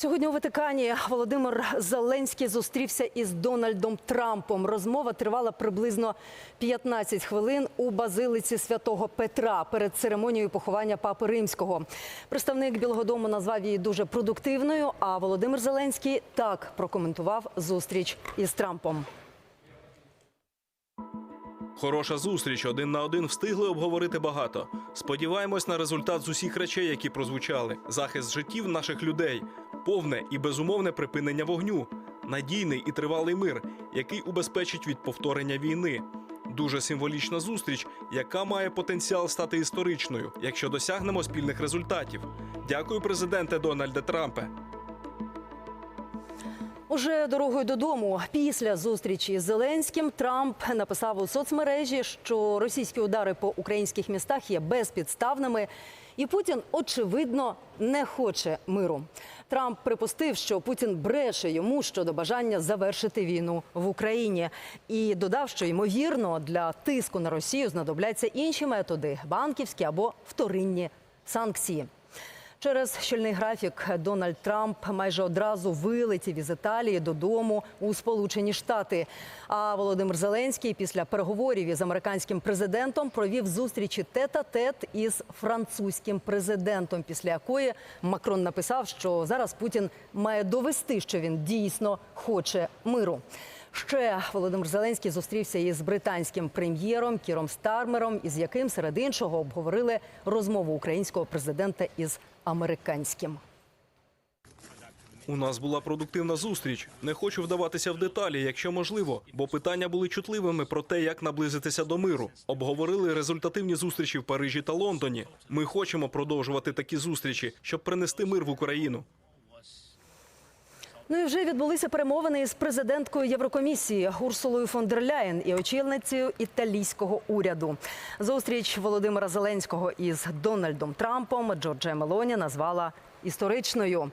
Сьогодні у Ватикані Володимир Зеленський зустрівся із Дональдом Трампом. Розмова тривала приблизно 15 хвилин у базилиці святого Петра перед церемонією поховання папи римського. Представник Білого Дому назвав її дуже продуктивною. А Володимир Зеленський так прокоментував зустріч із Трампом. Хороша зустріч один на один встигли обговорити багато. Сподіваємось на результат з усіх речей, які прозвучали: захист життів наших людей, повне і безумовне припинення вогню, надійний і тривалий мир, який убезпечить від повторення війни. Дуже символічна зустріч, яка має потенціал стати історичною, якщо досягнемо спільних результатів. Дякую, президенте Дональде Трампе. Уже дорогою додому після зустрічі з Зеленським Трамп написав у соцмережі, що російські удари по українських містах є безпідставними, і Путін очевидно не хоче миру. Трамп припустив, що Путін бреше йому щодо бажання завершити війну в Україні, і додав, що ймовірно для тиску на Росію знадобляться інші методи банківські або вторинні санкції. Через щільний графік Дональд Трамп майже одразу вилетів із Італії додому у Сполучені Штати. А Володимир Зеленський після переговорів із американським президентом провів зустрічі тет-а-тет із французьким президентом, після якої Макрон написав, що зараз Путін має довести, що він дійсно хоче миру. Ще Володимир Зеленський зустрівся із британським прем'єром Кіром Стармером, із яким серед іншого обговорили розмову українського президента із американським. У нас була продуктивна зустріч. Не хочу вдаватися в деталі, якщо можливо, бо питання були чутливими про те, як наблизитися до миру. Обговорили результативні зустрічі в Парижі та Лондоні. Ми хочемо продовжувати такі зустрічі, щоб принести мир в Україну. Ну і вже відбулися перемовини із президенткою Єврокомісії Урсулою фон дер Ляєн і очільницею італійського уряду. Зустріч Володимира Зеленського із Дональдом Трампом Джорджа Мелоні назвала історичною.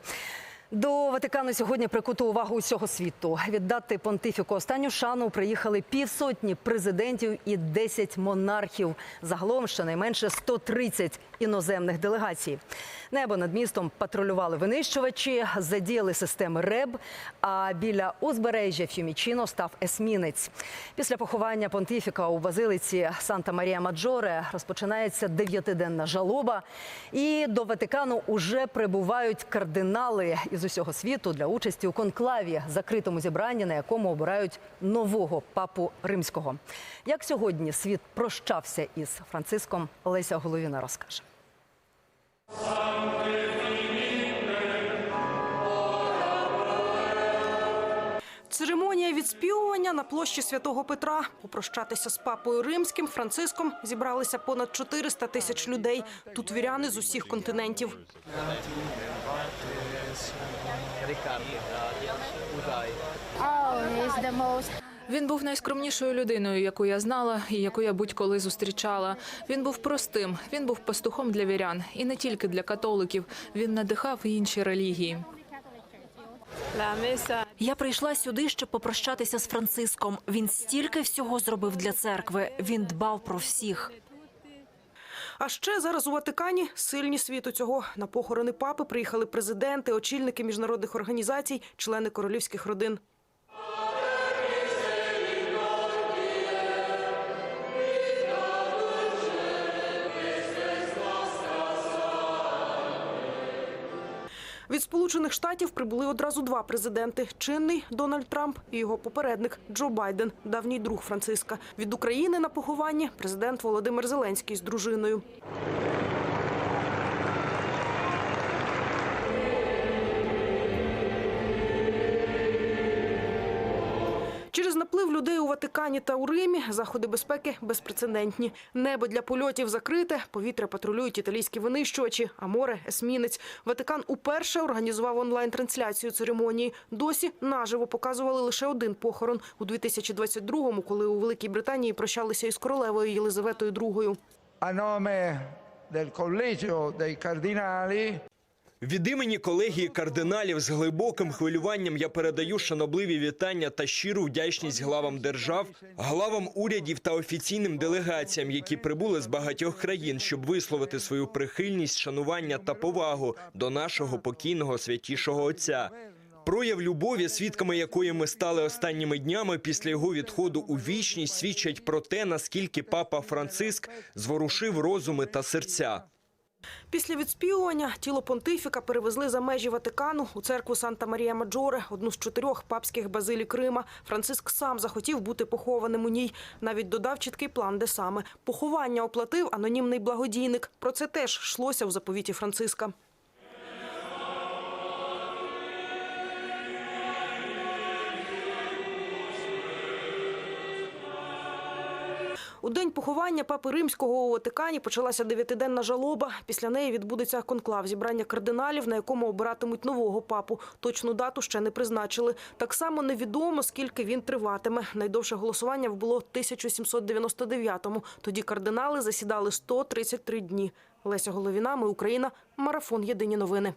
До Ватикану сьогодні прикуту увагу усього світу. Віддати понтифіку останню шану приїхали півсотні президентів і 10 монархів. Загалом щонайменше 130 іноземних делегацій. Небо над містом патрулювали винищувачі, задіяли системи РЕБ. А біля узбережжя Фюмічіно став есмінець. Після поховання понтифіка у базилиці Санта Марія Маджоре розпочинається дев'ятиденна жалоба. І до Ватикану уже прибувають кардинали із усього світу для участі у конклаві, закритому зібранні, на якому обирають нового папу римського. Як сьогодні світ прощався із Франциском, Леся Головіна розкаже. Церемонія відспівування на площі Святого Петра. Попрощатися з папою римським Франциском зібралися понад 400 тисяч людей. Тут віряни з усіх континентів. Він був найскромнішою людиною, яку я знала і яку я будь-коли зустрічала. Він був простим, він був пастухом для вірян, і не тільки для католиків. Він надихав інші релігії. Я прийшла сюди, щоб попрощатися з Франциском. Він стільки всього зробив для церкви. Він дбав про всіх. А ще зараз у Ватикані сильні світу цього. На похорони папи приїхали президенти, очільники міжнародних організацій, члени королівських родин. Від Сполучених Штатів прибули одразу два президенти: чинний Дональд Трамп і його попередник Джо Байден, давній друг Франциска. Від України на похованні президент Володимир Зеленський з дружиною. Наплив людей у Ватикані та у Римі заходи безпеки безпрецедентні. Небо для польотів закрите, повітря патрулюють італійські винищувачі, а море есмінець. Ватикан уперше організував онлайн-трансляцію церемонії. Досі наживо показували лише один похорон у 2022-му, коли у Великій Британії прощалися із королевою Єлизаветою II. A nome del Collegio Від імені колегії кардиналів з глибоким хвилюванням я передаю шанобливі вітання та щиру вдячність главам держав, главам урядів та офіційним делегаціям, які прибули з багатьох країн, щоб висловити свою прихильність, шанування та повагу до нашого покійного святішого отця. Прояв любові, свідками якої ми стали останніми днями після його відходу у вічність, свідчать про те, наскільки папа Франциск зворушив розуми та серця. Після відспівування тіло понтифіка перевезли за межі Ватикану у церкву Санта-Марія-Маджоре, одну з чотирьох папських базилік Рима. Франциск сам захотів бути похованим у ній. Навіть додав чіткий план, де саме. Поховання оплатив анонімний благодійник. Про це теж йшлося в заповіті Франциска. У день поховання папи римського у Ватикані почалася дев'ятиденна жалоба. Після неї відбудеться конклав зібрання кардиналів, на якому обиратимуть нового папу. Точну дату ще не призначили. Так само невідомо, скільки він триватиме. Найдовше голосування було 1799-му. Тоді кардинали засідали 133 дні. Леся Головіна, ми Україна. Марафон. Єдині новини.